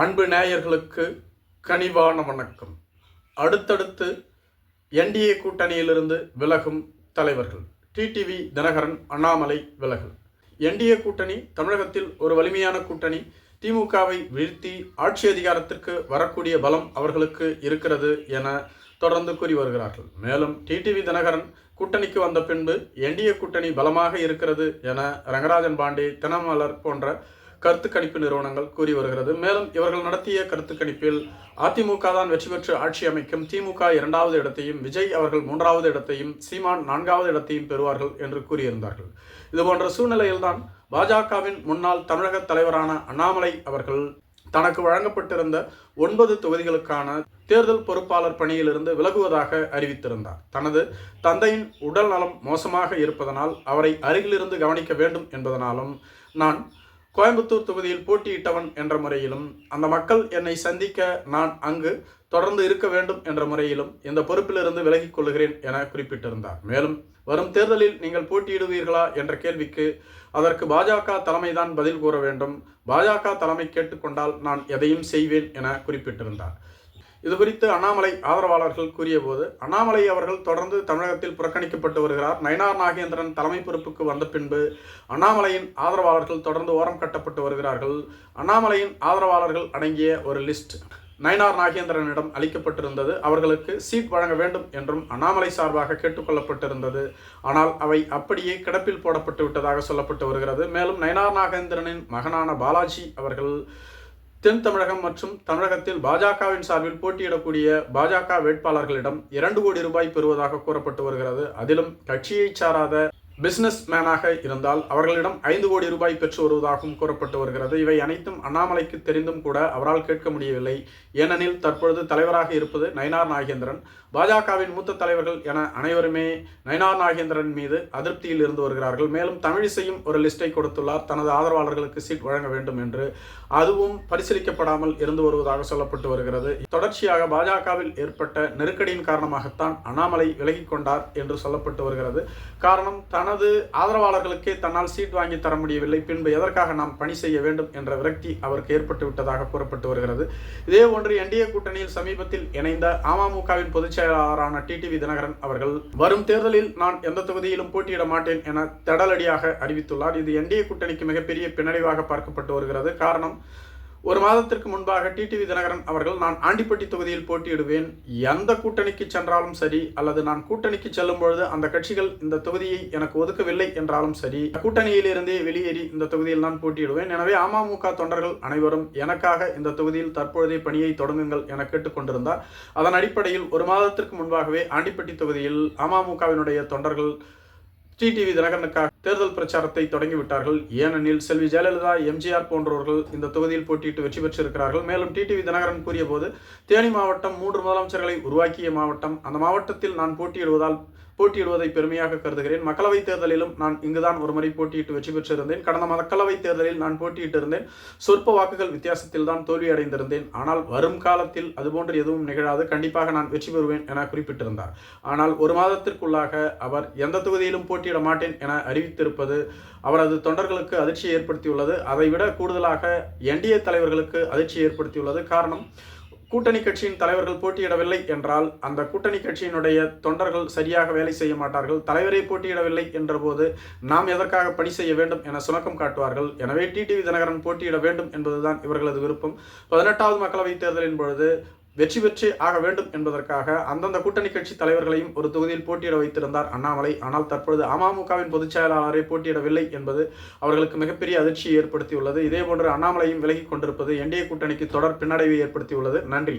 அன்பு நேயர்களுக்கு கனிவான வணக்கம். அடுத்தடுத்து என்டிஏ கூட்டணியிலிருந்து விலகும் தலைவர்கள். டிடிவி தினகரன் அண்ணாமலை விலகல். என்டிஏ கூட்டணி தமிழகத்தில் ஒரு வலிமையான கூட்டணி. திமுகவை வீழ்த்தி ஆட்சி அதிகாரத்திற்கு வரக்கூடிய பலம் அவர்களுக்கு இருக்கிறது என தொடர்ந்து கூறி வருகிறார்கள். மேலும் டிடிவி தினகரன் கூட்டணிக்கு வந்த பின்பு என்டிஏ கூட்டணி பலமாக இருக்கிறது என ரங்கராஜன் பாண்டே தினமலர் போன்ற கருத்து கணிப்பு நிறுவனங்கள் கூறி வருகிறது. மேலும் இவர்கள் நடத்திய கருத்து கணிப்பில் அதிமுக தான் வெற்றி பெற்று ஆட்சி அமைக்கும் திமுக இரண்டாவது இடத்தையும் விஜய் அவர்கள் மூன்றாவது இடத்தையும் சீமான் நான்காவது இடத்தையும் பெறுவார்கள் என்று கூறியிருந்தார்கள். இதுபோன்ற சூழ்நிலையில்தான் பாஜகவின் முன்னாள் தமிழக தலைவரான அண்ணாமலை அவர்கள் தனக்கு வழங்கப்பட்டிருந்த ஒன்பது தொகுதிகளுக்கான தேர்தல் பொறுப்பாளர் பணியிலிருந்து விலகுவதாக அறிவித்திருந்தார். தனது தந்தையின் உடல் நலம் மோசமாக இருப்பதனால் அவரை அருகிலிருந்து கவனிக்க வேண்டும் என்பதனாலும் நான் கோயம்புத்தூர் தொகுதியில் போட்டியிட்டவன் என்ற முறையிலும் அந்த மக்கள் என்னை சந்திக்க நான் அங்கு தொடர்ந்து இருக்க வேண்டும் என்ற முறையிலும் இந்த பொறுப்பிலிருந்து விலகிக் கொள்கிறேன் என குறிப்பிட்டிருந்தார். மேலும் வரும் தேர்தலில் நீங்கள் போட்டியிடுவீர்களா என்ற கேள்விக்கு அதற்கு பாஜக தலைமைதான் பதில் கூற வேண்டும். பாஜக தலைமை கேட்டுக்கொண்டால் நான் எதையும் செய்வேன் என குறிப்பிட்டிருந்தார். இது குறித்து அண்ணாமலை ஆதரவாளர்கள் கூறியபோது அண்ணாமலை அவர்கள் தொடர்ந்து தமிழகத்தில் புறக்கணிக்கப்பட்டு வருகிறார். நயனார் நாகேந்திரன் தலைமை பொறுப்புக்கு வந்த பின்பு அண்ணாமலையின் ஆதரவாளர்கள் தொடர்ந்து ஓரம் கட்டப்பட்டு வருகிறார்கள். அண்ணாமலையின் ஆதரவாளர்கள் அடங்கிய ஒரு லிஸ்ட் நயனார் நாகேந்திரனிடம் அளிக்கப்பட்டிருந்தது. அவர்களுக்கு சீட் வழங்க வேண்டும் என்றும் அண்ணாமலை சார்பாக கேட்டுக்கொள்ளப்பட்டிருந்தது ஆனால் அவை அப்படியே கிடப்பில் போடப்பட்டு விட்டதாக சொல்லப்பட்டு வருகிறது. மேலும் நயனார் நாகேந்திரனின் மகனான பாலாஜி அவர்கள் தென் தமிழகம் மற்றும் தமிழகத்தில் பாஜகவின் சார்பில் போட்டியிடக்கூடிய பாஜக வேட்பாளர்களிடம் இரண்டு கோடி ரூபாய் பெறுவதாக கூறப்பட்டு வருகிறது. அதிலும் கட்சியை சாராத பிசினஸ் மேனாக இருந்தால் அவர்களிடம் ஐந்து கோடி ரூபாய் பெற்று வருவதாகவும் கூறப்பட்டு வருகிறது. இவை அனைத்தும் அண்ணாமலைக்கு தெரிந்தும் கூட அவரால் கேட்க முடியவில்லை. ஏனெனில் தற்பொழுது தலைவராக இருப்பது நயனார் நாகேந்திரன். பாஜகவின் மூத்த தலைவர்கள் என அனைவருமே நயனார் நாகேந்திரன் மீது அதிருப்தியில் இருந்து வருகிறார்கள். மேலும் தமிழிசையும் ஒரு லிஸ்டை கொடுத்துள்ளார். தனது ஆதரவாளர்களுக்கு சீட் வழங்க வேண்டும் என்று. அதுவும் பரிசீலிக்கப்படாமல் இருந்து வருவதாக சொல்லப்பட்டு வருகிறது. தொடர்ச்சியாக பாஜகவில் ஏற்பட்ட நெருக்கடியின் காரணமாகத்தான் அண்ணாமலை விலகிக் கொண்டார் என்று சொல்லப்பட்டு வருகிறது. காரணம் தான் தனது ஆதரவாளர்களுக்கே தன்னால் சீட் வாங்கி தர முடியவில்லை. பின்பு எதற்காக நாம் பணி செய்ய வேண்டும் என்ற விரக்தி அவருக்கு ஏற்பட்டு விட்டதாக கூறப்பட்டு வருகிறது. இதே ஒன்று என்டிஏ கூட்டணியில் சமீபத்தில் இணைந்த அமமுகவின் பொதுச் செயலாளரான டிடிவி தினகரன் அவர்கள் வரும் தேர்தலில் நான் எந்த தொகுதியிலும் போட்டியிட மாட்டேன் என தடலடியாக அறிவித்துள்ளார். இது என்டிஏ கூட்டணிக்கு மிகப்பெரிய பின்னடைவாக பார்க்கப்பட்டு வருகிறது. காரணம் ஒரு மாதத்திற்கு முன்பாக டிடிவி தினகரன் அவர்கள் நான் ஆண்டிப்பட்டி தொகுதியில் போட்டியிடுவேன். எந்த கூட்டணிக்கு சென்றாலும் சரி அல்லது நான் கூட்டணிக்கு செல்லும் பொழுது அந்த கட்சிகள் இந்த தொகுதியை எனக்கு ஒதுக்கவில்லை என்றாலும் சரி கூட்டணியிலிருந்தே வெளியேறி இந்த தொகுதியில் நான் போட்டியிடுவேன். எனவே அமமுக தொண்டர்கள் அனைவரும் எனக்காக இந்த தொகுதியில் தற்பொழுதே பணியை தொடங்குங்கள் என கேட்டுக்கொண்டிருந்தார். அதன் அடிப்படையில் ஒரு மாதத்திற்கு முன்பாகவே ஆண்டிப்பட்டி தொகுதியில் அமமுகவினுடைய தொண்டர்கள் டிடிவி தினகரனுக்காக தேர்தல் பிரச்சாரத்தை தொடங்கிவிட்டார்கள் ஏனெனில் செல்வி ஜெயலலிதா எம்ஜிஆர் போன்றவர்கள் இந்த தொகுதியில் போட்டியிட்டு வெற்றி பெற்றிருக்கிறார்கள். மேலும் டிடிவி தினகரன் கூறிய போது தேனி மாவட்டம் மூன்று முதலமைச்சர்களை உருவாக்கிய மாவட்டம். அந்த மாவட்டத்தில் நான் போட்டியிடுவதால் போட்டியிடுவதை பெருமையாக கருதுகிறேன். மக்களவைத் தேர்தலிலும் நான் இங்குதான் ஒருமுறை போட்டியிட்டு வெற்றி பெற்றிருந்தேன். கடந்த மக்களவைத் தேர்தலில் நான் போட்டியிட்டிருந்தேன். சொற்ப வாக்குகள் வித்தியாசத்தில் தான் தோல்வி அடைந்திருந்தேன். ஆனால் வரும் காலத்தில் அதுபோன்று எதுவும் நிகழாது. கண்டிப்பாக நான் வெற்றி பெறுவேன் என குறிப்பிட்டிருந்தார். ஆனால் ஒரு மாதத்திற்குள்ளாக அவர் எந்த தொகுதியிலும் போட்டியிட மாட்டேன் என அறிவித்திருப்பது அவரது தொண்டர்களுக்கு அதிர்ச்சியை ஏற்படுத்தியுள்ளது. அதைவிட கூடுதலாக என்டிஏ தலைவர்களுக்கு அதிர்ச்சியை ஏற்படுத்தியுள்ளது. காரணம் கூட்டணி கட்சியின் தலைவர்கள் போட்டியிடவில்லை என்றால் அந்த கூட்டணி கட்சியினுடைய தொண்டர்கள் சரியாக வேலை செய்ய மாட்டார்கள் தலைவரே போட்டியிடவில்லை என்றபோது நாம் எதற்காக பணி செய்ய வேண்டும் என சுணக்கம் காட்டுவார்கள். எனவே டிடிவி தினகரன் போட்டியிட வேண்டும் என்பதுதான் இவர்களது விருப்பம். பதினெட்டாவது மக்களவைத் தேர்தலின் பொழுது வெற்றி பெற்று ஆக வேண்டும் என்பதற்காக அந்தந்த கூட்டணி கட்சி தலைவர்களையும் ஒரு தொகுதியில் போட்டியிட வைத்திருந்தார் அண்ணாமலை. ஆனால் தற்பொழுது அமமுகவின் பொதுச் செயலாளரை போட்டியிடவில்லை என்பது அவர்களுக்கு மிகப்பெரிய அதிர்ச்சியை ஏற்படுத்தியுள்ளது. இதேபோன்று அண்ணாமலையும் விலகிக் கொண்டிருப்பது என்டிஏ கூட்டணிக்கு தொடர் பின்னடைவை ஏற்படுத்தியுள்ளது. நன்றி.